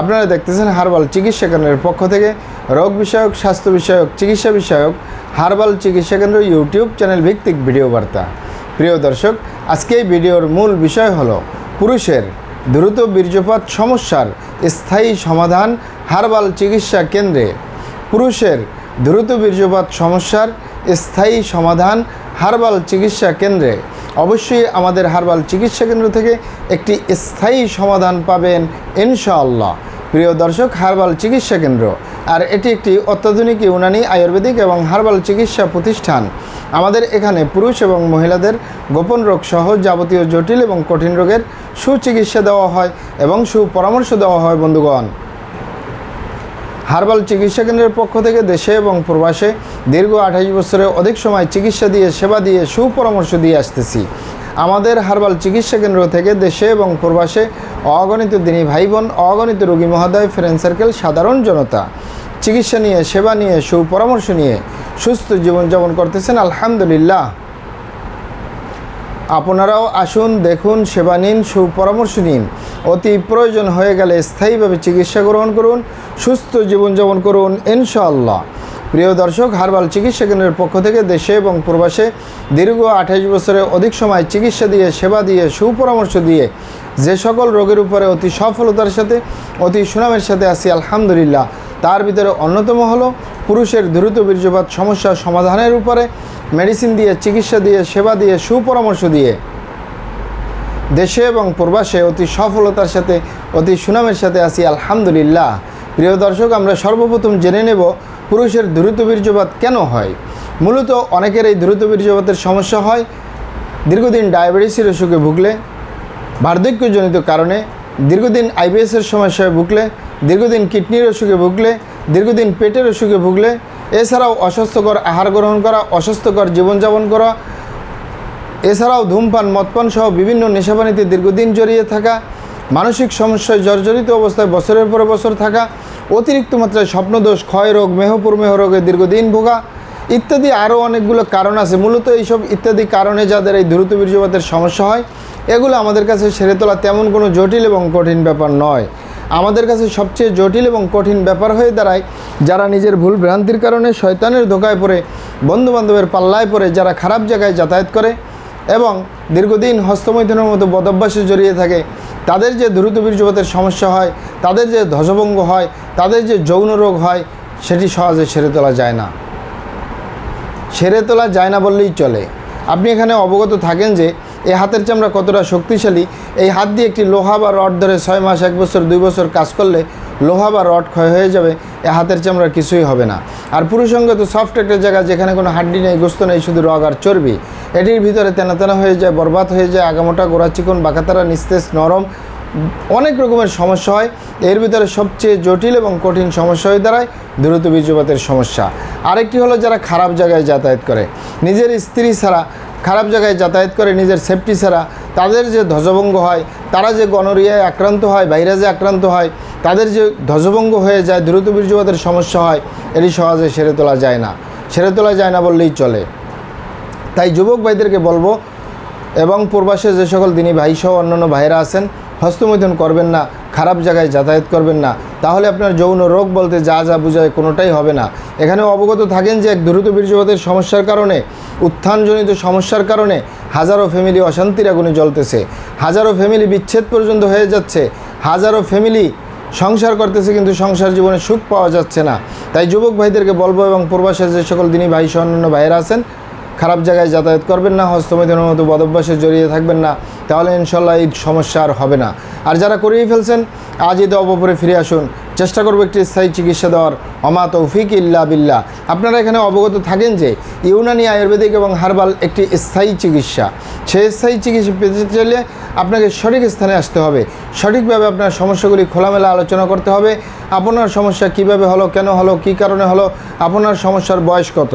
আপনারা দেখতেছেন হার্বাল চিকিৎসা কেন্দ্রের পক্ষ থেকে রোগ বিষয়ক, স্বাস্থ্য বিষয়ক, চিকিৎসা বিষয়ক হার্বাল চিকিৎসা কেন্দ্র ইউটিউব চ্যানেল ভিত্তিক ভিডিও বার্তা। প্রিয় দর্শক, আজকে এই ভিডিওর মূল বিষয় হল পুরুষের দ্রুত বীর্যপাত সমস্যার স্থায়ী সমাধান হার্বাল চিকিৎসা কেন্দ্রে। পুরুষের দ্রুত বীর্যপাত সমস্যার স্থায়ী সমাধান হার্বাল চিকিৎসা কেন্দ্রে। অবশ্যই আমাদের হারবাল চিকিৎসা কেন্দ্র থেকে একটি স্থায়ী সমাধান পাবেন ইনশাআল্লাহ। প্রিয় দর্শক, হার্বাল চিকিৎসা কেন্দ্র। আর এটি একটি অত্যাধুনিক ইউনানি আয়ুর্বেদিক এবং হার্বাল চিকিৎসা প্রতিষ্ঠান। আমাদের এখানে পুরুষ এবং মহিলাদের গোপন রোগ সহ যাবতীয় জটিল এবং কঠিন রোগের সুচিকিৎসা দেওয়া হয় এবং সুপরামর্শ দেওয়া হয় বন্ধুগণ। হার্বাল চিকিৎসা কেন্দ্রের পক্ষ থেকে দেশে এবং প্রবাসে দীর্ঘ আঠাশ বছরের অধিক সময় চিকিৎসা দিয়ে, সেবা দিয়ে সুপরামর্শ দিয়ে আসতেছি। আমাদের হার্বাল চিকিৎসা কেন্দ্র থেকে দেশে এবং প্রবাসে অগণিত দিনী ভাই বোন অগণিত রোগী মহোদয় ফ্রেন্ড সার্কেল সাধারণ জনতা। চিকিৎসা নিয়ে, সেবা নিয়ে, সুপরামর্শ নিয়ে সুস্থ জীবনযাপন করতেছেন, আলহামদুলিল্লাহ। আপনারাও আসুন, দেখুন, সেবা নিন, সুপরামর্শ নিন। অতি প্রয়োজন হয়ে গেলে স্থায়ীভাবে চিকিৎসা গ্রহণ করুন, সুস্থ জীবনযাপন করুন, ইনশাআল্লাহ। প্রিয় দর্শক, হারবাল চিকিৎসা কেন্দ্রের পক্ষ থেকে দেশে এবং প্রবাসে দীর্ঘ আঠাশ বছরের অধিক সময় চিকিৎসা দিয়ে, সেবা দিয়ে, সুপরামর্শ দিয়ে যে সকল রোগের উপরে অতি সফলতার সাথে, অতি সুনামের সাথে আসি আলহামদুলিল্লাহ। তার ভিতরে অন্যতম হলো পুরুষের দ্রুত বীর্যপাত সমস্যা সমাধানের উপরে মেডিসিন দিয়ে, চিকিৎসা দিয়ে, সেবা দিয়ে, সুপরামর্শ দিয়ে দেশে এবং প্রবাসে অতি সফলতার সাথে, অতি সুনামের সাথে আছি, আলহামদুলিল্লাহ। প্রিয় দর্শক, আমরা সর্বপ্রথম জেনে নেব পুরুষের দ্রুত বীর্যপাত কেন হয়। মূলত অনেকের এই দ্রুত বীর্যপাতের সমস্যা হয় দীর্ঘদিন ডায়াবেটিসের অসুখে ভুগলে, বার্ধক্যজনিত কারণে, দীর্ঘদিন আইবিএসের সমস্যায় ভুগলে, দীর্ঘদিন কিডনির অসুখে ভুগলে, দীর্ঘদিন পেটের অসুখে ভুগলে এছাড়াও অস্বাস্থ্যকর আহার গ্রহণ করা, অস্বাস্থ্যকর জীবনযাপন করা, এছাড়াও ধূমপান, মদপান সহ বিভিন্ন নেশাবানিতে দীর্ঘদিন জড়িয়ে থাকা, মানসিক সমস্যায় জর্জরিত অবস্থায় বছরের পর বছর থাকা, অতিরিক্ত মাত্রায় স্বপ্নদোষ ক্ষয় রোগ মেহপুরমেহ রোগে দীর্ঘদিন ভোগা ইত্যাদি আরও অনেকগুলো কারণ আছে। মূলত এইসব ইত্যাদি কারণে যাদের এই দ্রুত বীর্যপাতের সমস্যা হয়, এগুলো আমাদের কাছে সেরে তোলা তেমন কোনো জটিল এবং কঠিন ব্যাপার নয়। আমাদের কাছে সবচেয়ে জটিল এবং কঠিন ব্যাপার হয়ে দাঁড়ায় যারা নিজের ভুল ভ্রান্তির কারণে শয়তানের ধোকায় পড়ে, বন্ধুবান্ধবের পাল্লায় পড়ে, যারা খারাপ জায়গায় যাতায়াত করে এবং দীর্ঘদিন হস্তমৈথুনের মতো বদভ্যাসে জড়িয়ে থাকে, তাদের যে দ্রুত বীর্যপাতের সমস্যা হয়, তাদের যে ধ্বজভঙ্গ হয়, তাদের যে যৌন রোগ হয়, সেটি সহজে সেরে তোলা যায় না। সেরে তোলা যায় না বললেই চলে। আপনি এখানে অবগত থাকেন যে এই হাতের চামড়া কতটা শক্তিশালী? এই হাত দিয়ে একটি লোহা বা রড ধরে ছয় মাস, এক বছর, দুই বছর কাজ করলে লোহা বা রড ক্ষয় হয়ে যাবে, এ হাতের চামড়া কিছুই হবে না। আর পুরুষঙ্গ তো সফট একটা জায়গা যেখানে কোনো হাড্ডি নেই, গোস্ত নেই, শুধু রগ আর চর্বি। এটির ভিতরে তেনা তেনা হয়ে যায়, বরবাদ হয়ে যায়, আগামোটা গোড়া চিকন, বাঁকাতারা, নিস্তেজ, নরম, অনেক রকমের সমস্যা হয়। এর ভিতরে সবচেয়ে জটিল এবং কঠিন সমস্যা হয়ে দাঁড়ায় দ্রুত বীর্যপাতের সমস্যা। আরেকটি হলো যারা খারাপ জায়গায় যাতায়াত করে। নিজের স্ত্রী ছাড়া খারাপ জায়গায় যাতায়াত করে নিজের সেফটি ছাড়া, তাদের যে ধ্বজভঙ্গ হয়, তারা যে গণরিয়ায় আক্রান্ত হয় ভাইরাসে আক্রান্ত হয়, তাদের যে ধ্বজভঙ্গ হয়ে যায়, দ্রুত বীর্যপাতের সমস্যা হয়, এটি সহজে সেরে তোলা যায় না। সেরে তোলা যায় না বললেই চলে। তাই যুবক ভাইদেরকে বলব, এবং প্রবাসে যে সকল দিনী ভাই সহ অন্যান্য ভাইরা আছেন, হস্তমৈথুন করবেন না, খারাপ জায়গায় যাতায়াত করবেন না। তাহলে আপনার যৌন রোগ বলতে যা যা বোঝায় কোনোটাই হবে না। এখানে অবগত থাকেন যে এক দ্রুত বীর্যপাতের সমস্যার কারণে উত্থানজনিত সমস্যার কারণে হাজারো ফ্যামিলি অশান্তির আগুনে জ্বলতেছে। হাজারো ফ্যামিলি বিচ্ছেদ পর্যন্ত হয়ে যাচ্ছে। হাজারো ফ্যামিলি সংসার করতেছে কিন্তু সংসার জীবনে সুখ পাওয়া যাচ্ছে না। তাই যুবক ভাইদেরকে বলব এবং প্রবাসের যে সকল দিনী ভাই, সহ অন্যান্য ভাইয়েরা আছেন, খারাপ জায়গায় যাতায়াত করবেন না হস্তমেধনের মতো বদভ্যাসে জড়িয়ে থাকবেন না, তাহলে ইনশাল্লাহ এই সমস্যা আর হবে না। আর যারা করিয়ে ফেলছেন আজই তো অবপরে ফিরে আসুন। চেষ্টা করব একটি স্থায়ী চিকিৎসা দেওয়ার। অমা তৌফিক ইল্লা বিল্লা আপনারা এখানে অবগত থাকেন যে ইউনানি আয়ুর্বেদিক এবং হার্বাল একটি স্থায়ী চিকিৎসা। সে স্থায়ী চিকিৎসা পেতে চাইলে আপনাকে সঠিক স্থানে আসতে হবে। সঠিকভাবে আপনার সমস্যাগুলি খোলামেলা আলোচনা করতে হবে। আপনার সমস্যা কীভাবে হলো, কেন হলো, কি কারণে হলো, আপনার সমস্যার বয়স কত?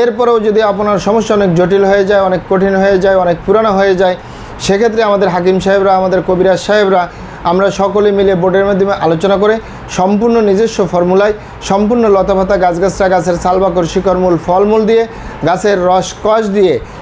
এরপরেও যদি আপনার সমস্যা অনেক জটিল হয়ে যায়, অনেক কঠিন হয়ে যায়, অনেক পুরানো হয়ে যায়, সেক্ষেত্রে আমাদের হাকিম সাহেবরা, আমাদের কবিরাজ সাহেবরা, আমরা সকলে মিলে বোর্ডের মাধ্যমে আলোচনা করে সম্পূর্ণ নিজস্ব ফর্মুলায়, সম্পূর্ণ লতাপাতা গাছগাছরা গাছের সালবাকর, শিকড়মূল, ফলমূল দিয়ে, গাছের রস কষ দিয়ে